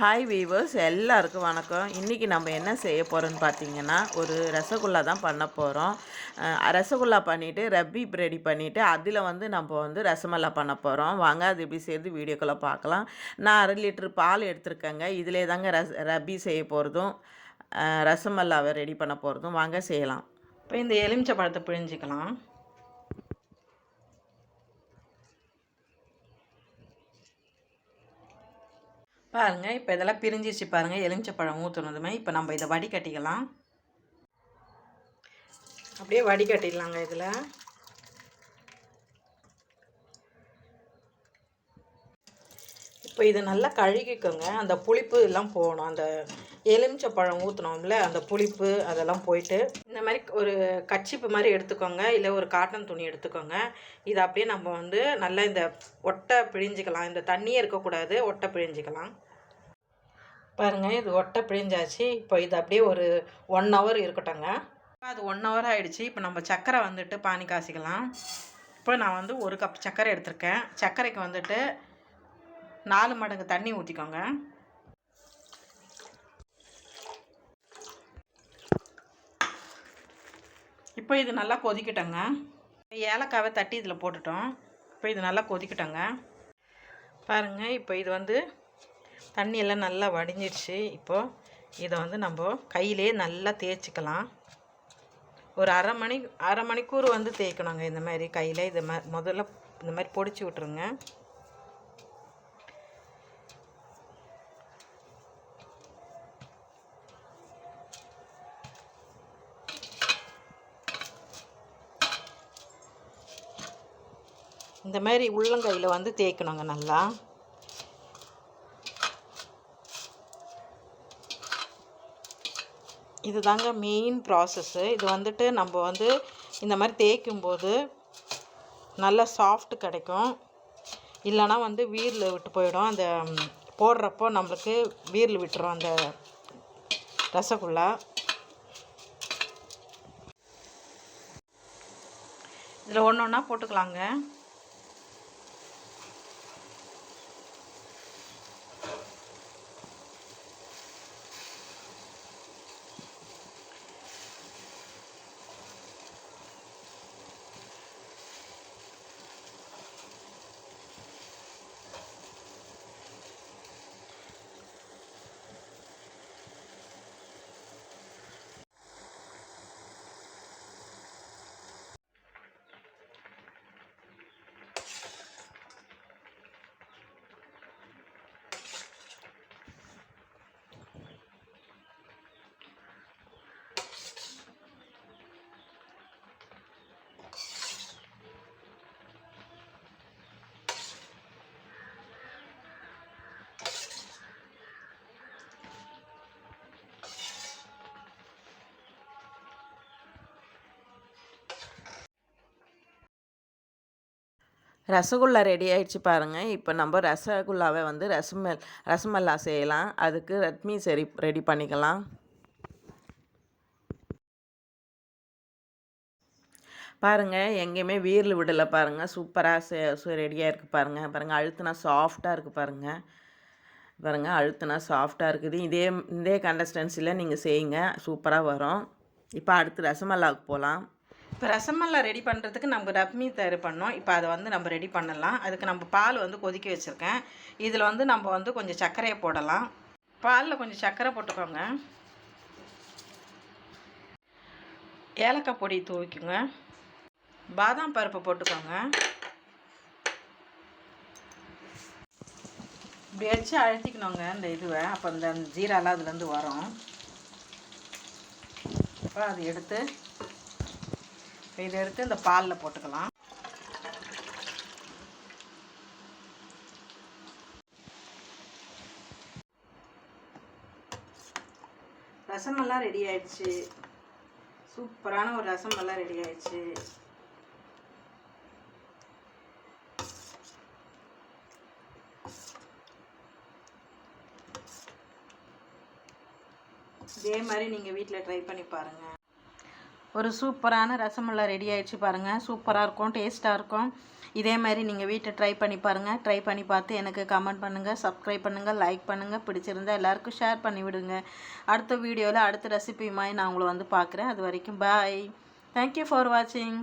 Hi viewers எல்லாருக்கும் வணக்கம். இன்றைக்கி நம்ம என்ன செய்ய போகிறோம்னு பார்த்தீங்கன்னா ஒரு ரசகுல்லா தான் பண்ண போகிறோம் ரசகுல்லா பண்ணிவிட்டு ரப்பி ரெடி பண்ணிவிட்டு அதில் வந்து நம்ம வந்து ரசமல்லா பண்ண போகிறோம் வாங்க அது எப்படி செய்து வீடியோக்குள்ளே பார்க்கலாம் நான் அரை லிட்டர் பால் எடுத்திருக்கேங்க. இதிலே தாங்க ரஸ் ரப்பி செய்ய போகிறதும் ரசமல்லாவை ரெடி பண்ண போகிறதும் வாங்க செய்யலாம். இப்போ இந்த எலுமிச்சை பழத்தை பிழிஞ்சிக்கலாம். பாருங்கள் இப்போ இதெல்லாம் பிரிஞ்சிச்சு பாருங்கள் எலுமிச்சை பழம் ஊற்றுனதுமே இப்போ நம்ம இதை வடிகட்டிக்கலாம். அப்படியே வடிகட்டிடலாங்க இதில். இப்போ இது நல்லா கழுகிக்கோங்க. அந்த புளிப்பு எல்லாம் போகணும். அந்த எலுமிச்சை பழம் ஊற்றினோம்ல அந்த புளிப்பு அதெல்லாம் போயிட்டு. இந்த மாதிரி ஒரு கச்சிப்பு மாதிரி எடுத்துக்கோங்க. இல்லை ஒரு காட்டன் துணி எடுத்துக்கோங்க. இதை அப்படியே நம்ம வந்து நல்லா இந்த ஒட்டை பிழிஞ்சிக்கலாம். இந்த தண்ணியே இருக்கக்கூடாது. ஒட்டை பிழிஞ்சிக்கலாம். பாருங்கள் இது ஒட்டை பிழிஞ்சாச்சு. இப்போ இது அப்படியே ஒரு ஒன் ஹவர் இருக்கட்டும்ங்க. அது ஒன் ஹவர் ஆகிடுச்சு இப்போ நம்ம சர்க்கரை வந்துட்டு பானி காசிக்கலாம் இப்போ நான் வந்து ஒரு கப் சர்க்கரை எடுத்திருக்கேன். சர்க்கரைக்கு வந்துட்டு நாலு மடங்கு தண்ணி ஊற்றிக்கோங்க இப்போ இது நல்லா கொதிக்கட்டங்க ஏலக்காவை தட்டி இதில் போட்டுட்டோம். இப்போ இது நல்லா கொதிக்கட்டங்க பாருங்கள் இப்போ இது வந்து தண்ணியெல்லாம் நல்லா வடிஞ்சிடுச்சு. இப்போது இதை வந்து நம்ம கையிலே நல்லா தேய்ச்சிக்கலாம். ஒரு அரை மணி அரை மணிக்கூர் வந்து தேய்க்கணுங்க இந்த மாதிரி கையில். இதை மாதிரி முதல்ல இந்த மாதிரி பொடிச்சு விட்ருங்க இந்த மாதிரி உள்ளங்கையில் வந்து தேய்க்கணுங்க நல்லா. இது தாங்க மெயின் ப்ராசஸ்ஸு இது வந்துட்டு நம்ம வந்து இந்த மாதிரி தேய்க்கும்போது நல்ல சாஃப்ட் கிடைக்கும். இல்லைனா வந்து வீரில் விட்டு போயிடும். அந்த போடுறப்போ நம்மளுக்கு வீரில் விட்டுரும் அந்த ரசகுல்லா. இதில் ஒன்று ஒன்றா போட்டுக்கலாங்க. ரசகுல்லா ரெடி ஆயிடுச்சு பாருங்கள் இப்போ நம்ம ரசகுல்லாவை வந்து ரசமல் ரசமல்லா செய்யலாம். அதுக்கு ரத்மி சரி ரெடி பண்ணிக்கலாம். பாருங்கள் எங்கேயுமே வீரில் விடலை பாருங்கள் சூப்பராக ரெடியாக இருக்குது பாருங்கள் பாருங்கள் அழுத்துனா சாஃப்டாக இருக்குது பாருங்கள் பாருங்கள் அழுத்துனா சாஃப்டாக இருக்குது. இதே இதே கண்டஸ்டன்சியில் நீங்கள் செய்யுங்க. சூப்பராக வரும். இப்போ அடுத்து ரசமல்லாவுக்கு போகலாம் இப்போ ரசமெல்லாம் ரெடி பண்ணுறதுக்கு நம்ம ரப்மி தயார் பண்ணோம். இப்போ அதை வந்து நம்ம ரெடி பண்ணலாம். அதுக்கு நம்ம பால் வந்து கொதிக்க வச்சுருக்கேன். இதில் வந்து நம்ம வந்து கொஞ்சம் சர்க்கரையை போடலாம். பாலில் கொஞ்சம் சர்க்கரை போட்டுக்கோங்க. ஏலக்காய் பொடி தூவிக்குங்க. பாதாம் பருப்பு போட்டுக்கோங்க. இப்படி வச்சு அழுத்திக்கணுங்க இந்த இதுவை. அப்போ இந்த ஜீராலாம் அதுலேருந்து வரும். அப்புறம் அதை எடுத்து இதை எடுத்து இந்த பாலில் போட்டுக்கலாம். ரசமெல்லாம் ரெடி ஆயிடுச்சு. சூப்பரான ஒரு ரசமெல்லாம் ரெடி ஆயிடுச்சு. இதே மாதிரி நீங்கள் வீட்டில் ட்ரை பண்ணி பாருங்கள் ஒரு சூப்பரான ரசமல்லா ரெடி ஆகிடுச்சு பாருங்கள் சூப்பராக இருக்கும் டேஸ்ட்டாக இருக்கும். இதே மாதிரி நீங்கள் வீட்டை ட்ரை பண்ணி பாருங்கள் ட்ரை பண்ணி பார்த்து எனக்கு கமெண்ட் பண்ணுங்கள் சப்ஸ்கிரைப் பண்ணுங்கள் லைக் பண்ணுங்கள் பிடிச்சிருந்தா எல்லாருக்கும் ஷேர் பண்ணி விடுங்க. அடுத்த வீடியோவில் அடுத்த ரெசிபியுமாய் நான் உங்களை வந்து பார்க்குறேன். அது வரைக்கும் பாய் தேங்க்யூ ஃபார் வாட்சிங்